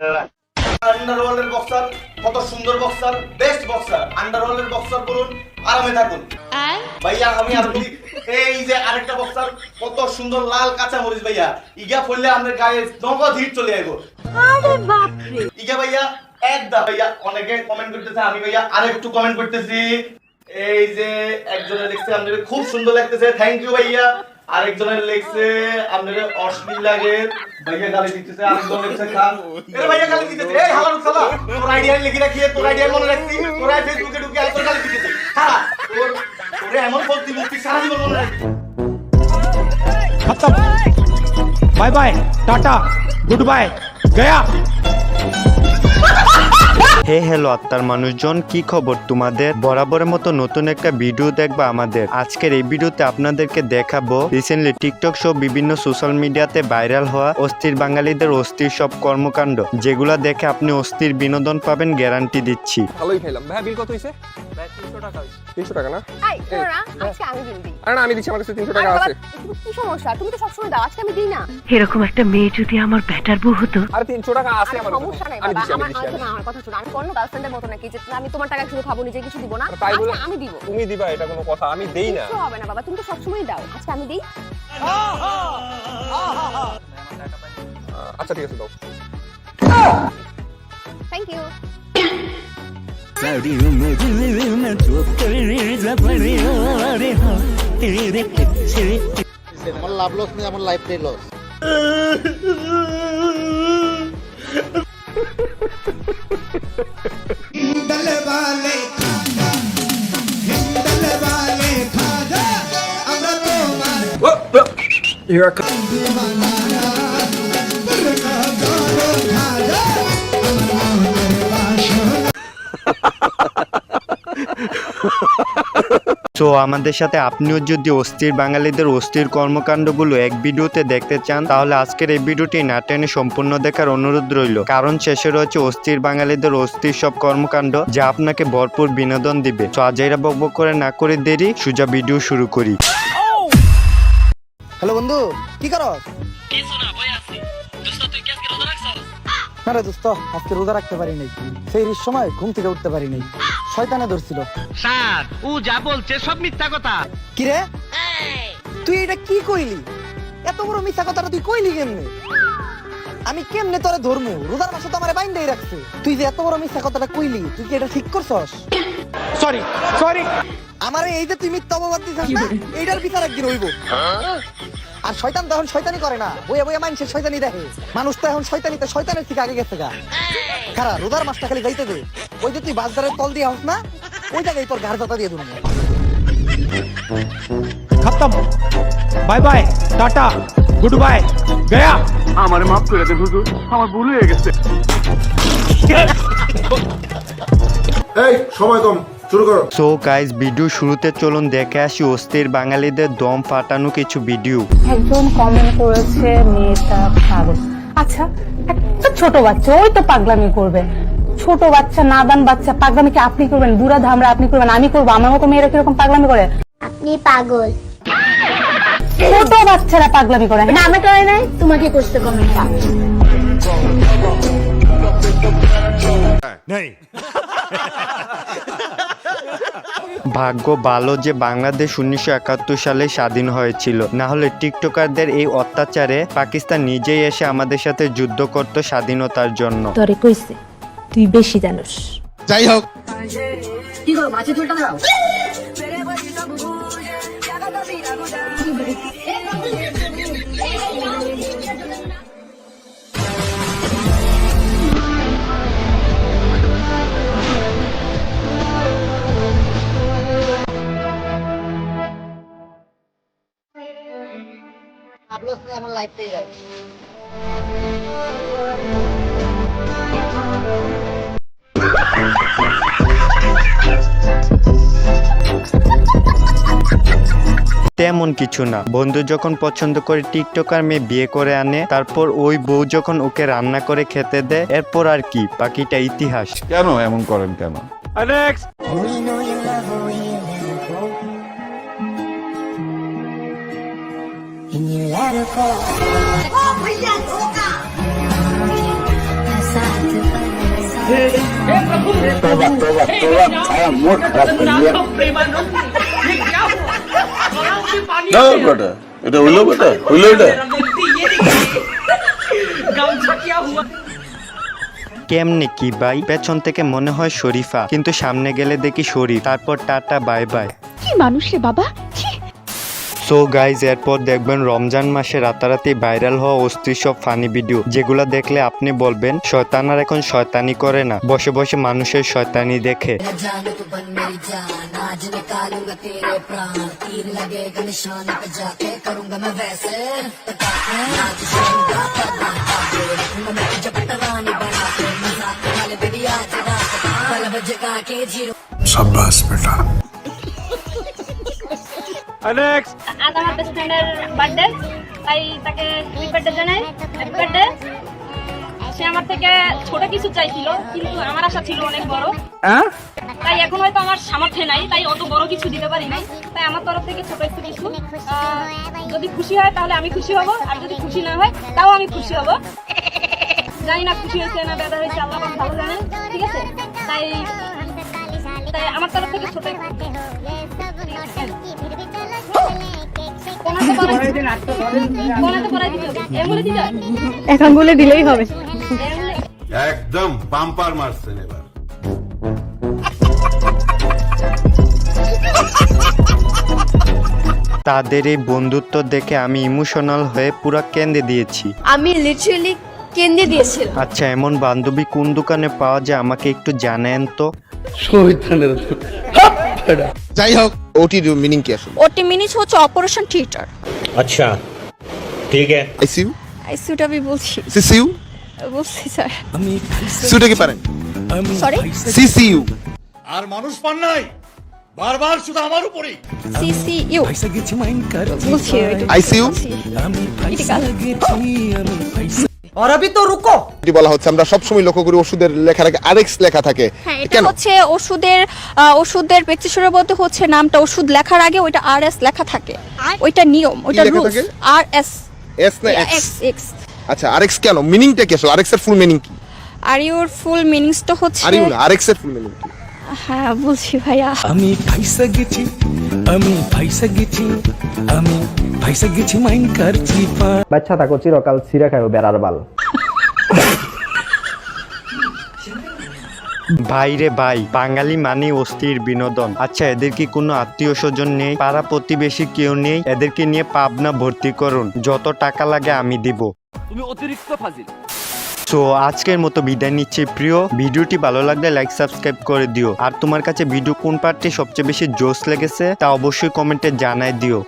আন্ডারওয়ার্ল্ডের boxer কত সুন্দর boxer best boxer আন্ডারওয়ার্ল্ডের বক্সার করুন আরামে থাকুন। ভাইয়া আমি বলি এই যে আরেকটা বক্সার কত সুন্দর লাল কাঁচা মরিচ ভাইয়া। ইগা পড়লে আমাদের গায়ে নগদ হিট চলে আইবো আরে ইগা ভাইয়া একদা ভাইয়া অনেকে কমেন্ট করতেছে আমি ভাইয়া আরেকটু কমেন্ট করতেছি। এই যে একজনে লিখছে আপনাদের খুব সুন্দর লাগতেছে। থ্যাংক ইউ ভাইয়া। আরেকজনের লেখছে আপনার অশ্লীল লাগে, ভাইয়া গালি দিতেছে, আরেকজন লেখছে খান। ভাইয়া গালি দিতেছে, এই তোর আইডিয়া লিখে রাখি, তোর আইডিয়া মনে রাখছি, তোর ফেসবুকে ঢুকে আর তোর গালি দিতেছে। তোর এমন বলতি মুক্তি সারা জীবন মনে রাখবি। খতম bye bye, tata, good bye, গয়া। হে হ্যালো আত্মার মানুষজন, কি খবর তোমাদের? বরাবরের মতো নতুন একটা ভিডিও দেখবা আমাদের। আজকের এই ভিডিওতে আপনাদেরকে দেখাবো রিসেন্টলি টিকটক সহ বিভিন্ন সোশ্যাল মিডিয়াতে ভাইরাল হওয়া অস্থির বাঙালিদের অস্থির সব কর্মকাণ্ড, যেগুলা দেখে আপনি অস্থির বিনোদন পাবেন গ্যারান্টি দিচ্ছি। ভালোই খাইলাম। ভাই বিল কত হইছে? তিনশো টাকা না? এই আজকে আমি দিন দিই। আরে আমি দিচ্ছি আমার কাছে তিনশো টাকা আছে। কি সমস্যা? তুমি তো সবসময় দাও আজকে আমি দিই না। এরকম একটা মেয়ে যদি আমার ব্যাটার বউ হতো? আরে তিনশো টাকা আছে আমার সমস্যা নাই আমি বাবা আমার কথা শোনো আমি অন্য গার্লফ্রেন্ডের মতো নাকি যে আমি তোমার টাকা শুধু খাব নিজে কিছু দিব না? আজকে আমি দিব। তুমি দিবা এটা কোনো কথা আমি দেই না। কিছু হবে না বাবা তুমি তো সবসময় দাও আজকে আমি দিই। আচ্ছা ঠিক আছে দাও। থ্যাংক ইউ আমার লাভ লস নেই আমার লাইফটাই লস সো আমাদের সাথে আপনিও যদি অস্থির বাঙালিদের অস্থির কর্মকাণ্ডগুলো এক ভিডিওতে দেখতে চান তাহলে আজকের এই ভিডিওটি না টেনে সম্পূর্ণ দেখার অনুরোধ রইল। কারণ শেষে রয়েছে অস্থির বাঙালিদের অস্থির সব কর্মকাণ্ড যা আপনাকে ভরপুর বিনোদন দিবে। তো আজাইরা বকবক করে না করে দেরি সুজা ভিডিও শুরু করি। হ্যালো বন্ধু কি করো? না রে দোস্ত আজকে রোজা রাখতে পারি নাই। সেই সময় ঘুম থেকে উঠতে পারি নাই। শয়তানে ধরছিল। স্যার ও যা বলছে সব মিথ্যা কথা। কি রে তুই এটা কি কইলি? এত বড় মিথ্যা কথাটা তুই কইলি কেমনে? আমি কেমনে তোরে ধরমু? রোজার মাসে তো আমারে বাইন্দেই রাখছে। তুই যে এত বড় মিথ্যা কথাটা কইলি তুই কি এটা ঠিক করছস? সরি সরি আমারে এই যে তুই মিথ্যা অপবাদ দিছিস না এইটার বিচার একদিন হইব। আর শয়তান তখন শয়তানি করে না। বইয়ে বইয়ে মানুষের শয়তানি দেখে। মানুষ তো এখন শয়তানিতে শয়তানের থেকে আগে গেছে গা। খারা রোদার মাছটা খালি যাইতে দে। ওই যে তুই বাজারের তল দিয়ে হস না ওই জায়গায় তোর ঘাড় জাতা দিয়ে দিন খতম। Bye bye tata good bye গয়া। আমার মাফ করে দে হুজুর আমার ভুল হয়ে গেছে। এই সময় কম। শুরু করো। সো গাইজ ভিডিও শুরুতে চলুন দেখে আসি অস্থির বাঙালিদের দম ফাটানো কিছু ভিডিও একজন কমেন্ট করেছে মেয়েটা পাগল। আচ্ছা একটা ছোট বাচ্চা ওই তো পাগলামি করবে। ছোট বাচ্চা নাদান বাচ্চা পাগলামি কি আপনি করবেন? বুড়া ধামরা আপনি করবেন? আমি করব? আমার মতো মেয়েরা কীরকম পাগলামি করে? আপনি পাগল। ছোট বাচ্চারা পাগলামি করে। না আমি করে নাই। তোমাকে করতে কমেন্টটা ভাগ্য ভালো যে বাংলাদেশ উনিশশো একাত্তর সালে স্বাধীন হয়েছিল। না হলে টিকটকারদের এই অত্যাচারে পাকিস্তান নিজেই এসে আমাদের সাথে যুদ্ধ করত স্বাধীনতার জন্য। তোরে কইছে তুই বেশি জানোস। যাই হোক। মাছের আমার লাইফটাই লস তেমন কিছু না। বন্ধু যখন পছন্দ করে টিকটকার মেয়ে বিয়ে করে আনে তারপর ওই বউ যখন ওকে রান্না করে খেতে দেয় এরপর আর কি বাকিটা ইতিহাস। কেন? এমন করেন কেন? नेक्स्ट भैया धोखा না বেটা এটা হইলো বেটা হইলো এটা কেমনে কি ভাই পেছন থেকে মনে হয় শরীফা কিন্তু সামনে গেলে দেখি শরীফ তারপর টাটা বাই বাই কি মানুষ রে বাবা সো গাইজ এরপর দেখবেন রমজান মাসে রাতারাতি ভাইরাল হওয়া অস্থির সব ফানি ভিডিও যেগুলো দেখলে আপনি বলবেন শয়তানার এখন শয়তানি করে না বসে বসে মানুষের শয়তানি দেখে शाबाश बेटा नेक्स्ट আজ আমার বেস্ট ফ্রেন্ডের বার্থডে তাই তাকে হ্যাপি বার্থডে জানাই। হ্যাপি বার্থডে সে আমার থেকে ছোট কিছু চাইছিল কিন্তু আমার আশা ছিল অনেক বড়। তাই এখন হয়তো আমার সামর্থ্য নাই তাই অত বড় কিছু দিতে পারি নাই। তাই আমার তরফ থেকে ছোট একটু কিছু। যদি খুশি হয় তাহলে আমি খুশি হব আর যদি খুশি না হয় তাও আমি খুশি হব। জানি না খুশি হয়েছে না বেদা হয়েছে আল্লাহ ভালো জানেন ঠিক আছে? তাই তাই আমার তরফ থেকে ছোট এখন বলে দিলেই হবে। একদম বাম্পার মারছেন এবার। তাদের এই বন্ধুত্ব দেখে আমি ইমোশনাল হয়ে পুরো কেঁদে দিয়েছি। আমি লিটারালি কেন্দ্রে দিয়েছিলাম। আচ্ছা এমন বান্ধবী কোন দোকানে পাওয়া যায় আমাকে একটু জানেন তো? যাই হোক ওটির মিনিং কি আসলে? ওটি মিনিট হচ্ছে অপারেশন থিয়েটার अच्छा ठीक है আইসিইউ আইসিউটা আমি বলছি সিসিইউ বলছি স্যার সিউটা কি পারেন সরি সিসিইউ সিসিইউ বলছি ওইটা আইসিইউ ক্রিটিক্যাল और अभी तो रुको এটি বলা হচ্ছে আমরা সবসময় লক্ষ্য করি ওষুধের লেখার আগে আরেক্স লেখা থাকে হ্যাঁ এটা কেন হচ্ছে ওষুধের আহ, ওষুধের ব্যক্তিসুরের বলতে হচ্ছে নামটা ওষুধ লেখার আগে ওইটা আর এস লেখা থাকে ওইটা নিয়ম ওইটা লেখা রুলস থাকে? আর এস এস না এক্স এক্স এক্স আচ্ছা আরেক্স কেন মিনিংটা কি আসলে আরেক্স এর ফুল মিনিং কি আর ইউর ফুল মিনিংসটা হচ্ছে আর ইউ না আরেক্স এর ফুল মিনিং কি হ্যাঁ বলছি ভাইয়া। আমি ফাইসা গেছি আমি ফাইসা গেছি আমি ফাইসা গেছি মাইন কারছি বাচ্চা থাকো চিরকাল ছিঁড়ে খাইও বেড়ার বাল। ভাই রে ভাই বাঙালি মানে অস্থির বিনোদন। আচ্ছা এদের কি কোনো আত্মীয় স্বজন নেই? পাড়া প্রতিবেশী কেউ নেই? এদেরকে নিয়ে পাবনা ভর্তি করুন। যত টাকা লাগে আমি দিব। তুমি অতিরিক্ত ফাজিল। সো আজকের মতো বিদায় নিচ্ছি প্রিয়। ভিডিওটি ভালো লাগলে লাইক সাবস্ক্রাইব করে দিও। আর তোমার কাছে ভিডিও কোন পার্টটি সবচেয়ে বেশি জোশ লেগেছে তা অবশ্যই কমেন্টে জানায় দিও।